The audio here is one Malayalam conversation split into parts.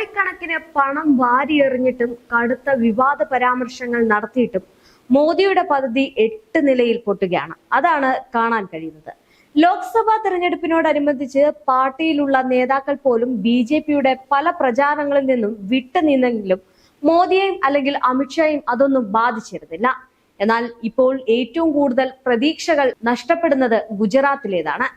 കോടിക്കണക്കിന് പണം വാരിയെറിഞ്ഞിട്ടും കടുത്ത വിവാദ പരാമർശങ്ങൾ നടത്തിയിട്ടും മോദിയുടെ പദ്ധതി എട്ട് നിലയിൽ പൊട്ടുകയാണ്. അതാണ് കാണാൻ കഴിയുന്നത്. ലോക്സഭാ തെരഞ്ഞെടുപ്പിനോടനുബന്ധിച്ച് പാർട്ടിയിലുള്ള നേതാക്കൾ പോലും ബി ജെ പിയുടെ പല പ്രചാരണങ്ങളിൽ നിന്നും വിട്ടുനിന്നെങ്കിലും മോദിയെയും അല്ലെങ്കിൽ അമിത്ഷായും അതൊന്നും ബാധിച്ചിരുന്നില്ല. എന്നാൽ ഇപ്പോൾ ഏറ്റവും കൂടുതൽ പ്രതീക്ഷകൾ നഷ്ടപ്പെടുന്നത് ഗുജറാത്തിലേതാണ്.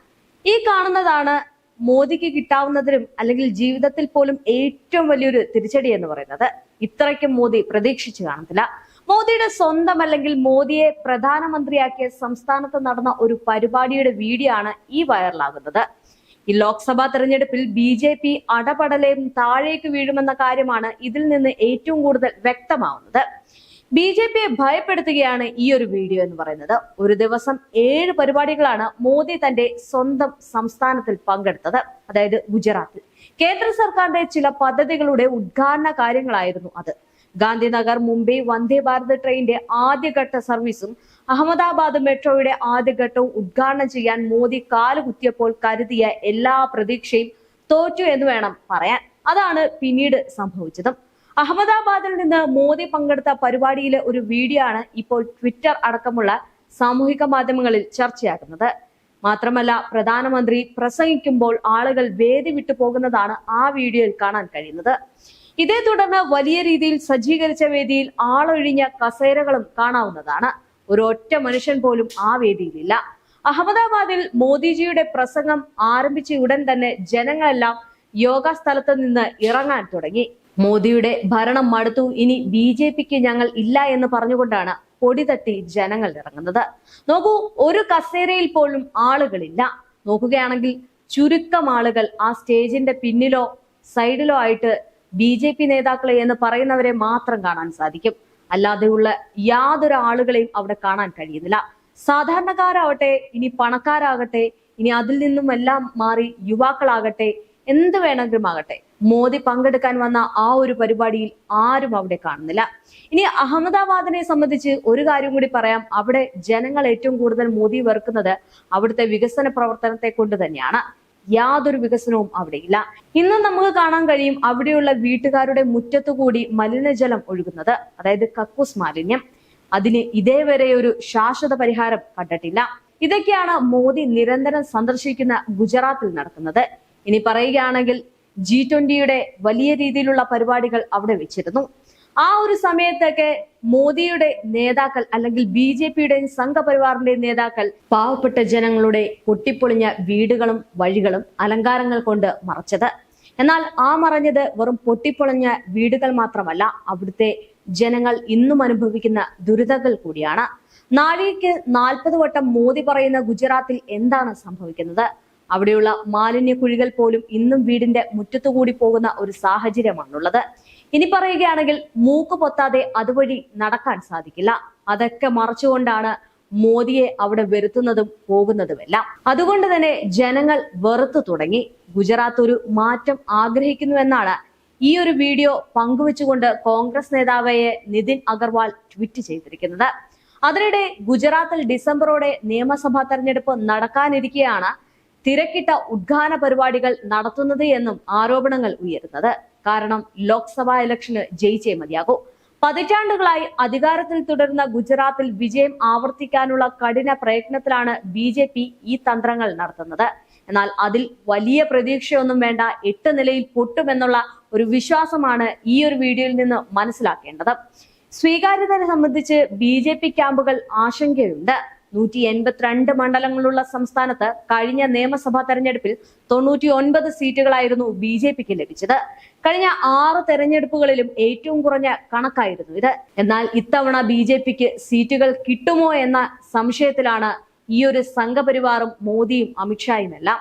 ഈ കാണുന്നതാണ് മോദിക്ക് കിട്ടാവുന്നതിലും അല്ലെങ്കിൽ ജീവിതത്തിൽ പോലും ഏറ്റവും വലിയൊരു തിരിച്ചടി എന്ന് പറയുന്നത് ഇത്രയ്ക്കും മോദി പ്രതീക്ഷിച്ചു കാണത്തില്ല. മോദിയുടെ സ്വന്തം അല്ലെങ്കിൽ മോദിയെ പ്രധാനമന്ത്രിയാക്കിയ സംസ്ഥാനത്ത് നടന്ന ഒരു പരിപാടിയുടെ വീഡിയോ ആണ് ഈ വൈറലാകുന്നത്. ഈ ലോക്സഭാ തെരഞ്ഞെടുപ്പിൽ ബി ജെ പി അടപടലയും താഴേക്ക് വീഴുമെന്ന കാര്യമാണ് ഇതിൽ നിന്ന് ഏറ്റവും കൂടുതൽ വ്യക്തമാവുന്നത്. ബി ജെ പിയെ ഭയപ്പെടുത്തുകയാണ് ഈ ഒരു വീഡിയോ എന്ന് പറയുന്നത്. ഒരു ദിവസം ഏഴ് പരിപാടികളാണ് മോദി തന്റെ സ്വന്തം സംസ്ഥാനത്തിൽ പങ്കെടുത്തത്. അതായത് ഗുജറാത്തിൽ. കേന്ദ്ര സർക്കാരിന്റെ ചില പദ്ധതികളുടെ ഉദ്ഘാടന കാര്യങ്ങളായിരുന്നു അത്. ഗാന്ധിനഗർ മുംബൈ വന്ദേ ഭാരത് ട്രെയിനിന്റെ ആദ്യഘട്ട സർവീസും അഹമ്മദാബാദ് മെട്രോയുടെ ആദ്യഘട്ടവും ഉദ്ഘാടനം ചെയ്യാൻ മോദി കാലുകുത്തിയപ്പോൾ കരുതിയ എല്ലാ പ്രതീക്ഷയും തോറ്റു എന്ന് വേണം പറയാൻ. അതാണ് പിന്നീട് സംഭവിച്ചതും. അഹമ്മദാബാദിൽ നിന്ന് മോദി പങ്കെടുത്ത പരിപാടിയിലെ ഒരു വീഡിയോ ആണ് ഇപ്പോൾ ട്വിറ്റർ അടക്കമുള്ള സാമൂഹിക മാധ്യമങ്ങളിൽ ചർച്ചയാകുന്നത്. മാത്രമല്ല പ്രധാനമന്ത്രി പ്രസംഗിക്കുമ്പോൾ ആളുകൾ വേദി വിട്ടു പോകുന്നതാണ് ആ വീഡിയോയിൽ കാണാൻ കഴിയുന്നത്. ഇതേ തുടർന്ന് വലിയ രീതിയിൽ സജ്ജീകരിച്ച വേദിയിൽ ആളൊഴിഞ്ഞ കസേരകളും കാണാവുന്നതാണ്. ഒരൊറ്റ മനുഷ്യൻ പോലും ആ വേദിയിലില്ല. അഹമ്മദാബാദിൽ മോദിജിയുടെ പ്രസംഗം ആരംഭിച്ച ഉടൻ തന്നെ ജനങ്ങളെല്ലാം യോഗ സ്ഥലത്ത് നിന്ന് ഇറങ്ങാൻ തുടങ്ങി. മോദിയുടെ ഭരണം മടുത്തു. ഇനി ബി ജെ പിക്ക് ഞങ്ങൾ ഇല്ല എന്ന് പറഞ്ഞുകൊണ്ടാണ് പൊടി തട്ടി ജനങ്ങൾ ഇറങ്ങുന്നത്. നോക്കൂ ഒരു കസേരയിൽ പോലും ആളുകളില്ല. നോക്കുകയാണെങ്കിൽ ചുരുക്കം ആളുകൾ ആ സ്റ്റേജിന്റെ പിന്നിലോ സൈഡിലോ ആയിട്ട് ബി ജെ പി നേതാക്കളെ എന്ന് പറയുന്നവരെ മാത്രം കാണാൻ സാധിക്കും. അല്ലാതെയുള്ള യാതൊരു ആളുകളെയും അവിടെ കാണാൻ കഴിയുന്നില്ല. സാധാരണക്കാരാവട്ടെ ഇനി പണക്കാരാകട്ടെ ഇനി അതിൽ നിന്നും എല്ലാം മാറി യുവാക്കളാകട്ടെ എന്ത് വേണമെങ്കിലും ആകട്ടെ. മോദി പങ്കെടുക്കാൻ വന്ന ആ ഒരു പരിപാടിയിൽ ആരും അവിടെ കാണുന്നില്ല. ഇനി അഹമ്മദാബാദിനെ സംബന്ധിച്ച് ഒരു കാര്യം കൂടി പറയാം. അവിടെ ജനങ്ങൾ ഏറ്റവും കൂടുതൽ മോദി വെറുക്കുന്നത് അവിടുത്തെ വികസന പ്രവർത്തനത്തെ കൊണ്ട് തന്നെയാണ്. യാതൊരു വികസനവും അവിടെയില്ല ഇന്ന് നമുക്ക് കാണാൻ കഴിയും അവിടെയുള്ള വീട്ടുകാരുടെ മുറ്റത്തുകൂടി മലിനജലം ഒഴുകുന്നത്. അതായത് കക്കൂസ് മാലിന്യം. അതിന് ഇതേവരെ ഒരു ശാശ്വത പരിഹാരം കണ്ടിട്ടില്ല. ഇതൊക്കെയാണ് മോദി നിരന്തരം സന്ദർശിക്കുന്ന ഗുജറാത്തിൽ നടക്കുന്നത്. ഇനി പറയുകയാണെങ്കിൽ ജി ട്വന്റിയുടെ വലിയ രീതിയിലുള്ള പരിപാടികൾ അവിടെ വെച്ചിരുന്നു. ആ ഒരു സമയത്തൊക്കെ മോദിയുടെ നേതാക്കൾ അല്ലെങ്കിൽ ബി ജെ പിയുടെയും സംഘപരിവാറിന്റെയും നേതാക്കൾ പാവപ്പെട്ട ജനങ്ങളുടെ പൊട്ടിപ്പൊളിഞ്ഞ വീടുകളും വഴികളും അലങ്കാരങ്ങൾ കൊണ്ട് മറച്ചത്. എന്നാൽ ആ മറഞ്ഞത് വെറും പൊട്ടിപ്പൊളിഞ്ഞ വീടുകൾ മാത്രമല്ല അവിടുത്തെ ജനങ്ങൾ ഇന്നും അനുഭവിക്കുന്ന ദുരിതങ്ങൾ കൂടിയാണ്. നാഴികയ്ക്ക് നാൽപ്പത് വട്ടം മോദി പറയുന്ന ഗുജറാത്തിൽ എന്താണ് സംഭവിക്കുന്നത്? അവിടെയുള്ള മാലിന്യ കുഴികൾ പോലും ഇന്നും വീടിന്റെ മുറ്റത്തുകൂടി പോകുന്ന ഒരു സാഹചര്യമാണുള്ളത്. ഇനി പറയുകയാണെങ്കിൽ മൂക്ക് പൊത്താതെ അതുവഴി നടക്കാൻ സാധിക്കില്ല. അതൊക്കെ മറച്ചുകൊണ്ടാണ് മോദിയെ അവിടെ വരുത്തുന്നതും പോകുന്നതുമെല്ലാം. അതുകൊണ്ട് തന്നെ ജനങ്ങൾ വെറുത്തു തുടങ്ങി. ഗുജറാത്ത് ഒരു മാറ്റം ആഗ്രഹിക്കുന്നുവെന്നാണ് ഈ ഒരു വീഡിയോ പങ്കുവെച്ചുകൊണ്ട് കോൺഗ്രസ് നേതാവായ നിതിൻ അഗർവാൾ ട്വീറ്റ് ചെയ്തിരിക്കുന്നത്. അതിനിടെ ഗുജറാത്തിൽ ഡിസംബറോടെ നിയമസഭാ തെരഞ്ഞെടുപ്പ് നടക്കാനിരിക്കെയാണ് തിരക്കിട്ട ഉദ്ഘാടന പരിപാടികൾ നടത്തുന്നത് എന്നും ആരോപണങ്ങൾ ഉയരുന്നത്. കാരണം ലോക്സഭാ ഇലക്ഷന് ജയിച്ചേ മതിയാകൂ. പതിറ്റാണ്ടുകളായി അധികാരത്തിൽ തുടരുന്ന ഗുജറാത്തിൽ വിജയം ആവർത്തിക്കാനുള്ള കഠിന പ്രയത്നത്തിലാണ് ബി ജെ പി ഈ തന്ത്രങ്ങൾ നടത്തുന്നത്. എന്നാൽ അതിൽ വലിയ പ്രതീക്ഷയൊന്നും വേണ്ട എട്ട് നിലയിൽ പൊട്ടുമെന്നുള്ള ഒരു വിശ്വാസമാണ് ഈ ഒരു വീഡിയോയിൽ നിന്ന് മനസ്സിലാക്കേണ്ടത്. സ്വീകാര്യതയെ സംബന്ധിച്ച് ബി ജെ പി ക്യാമ്പുകൾ ആശങ്കയുണ്ട്. നൂറ്റി എൺപത്തിരണ്ട് മണ്ഡലങ്ങളുള്ള സംസ്ഥാനത്ത് കഴിഞ്ഞ നിയമസഭാ തെരഞ്ഞെടുപ്പിൽ തൊണ്ണൂറ്റി ഒൻപത് സീറ്റുകളായിരുന്നു ബി ജെ പിക്ക് ലഭിച്ചത്. കഴിഞ്ഞ ആറ് തെരഞ്ഞെടുപ്പുകളിലും ഏറ്റവും കുറഞ്ഞ കണക്കായിരുന്നു ഇത്. എന്നാൽ ഇത്തവണ ബി ജെ പിക്ക് സീറ്റുകൾ കിട്ടുമോ എന്ന സംശയത്തിലാണ് ഈ ഒരു സംഘപരിവാറും മോദിയും അമിത്ഷായും എല്ലാം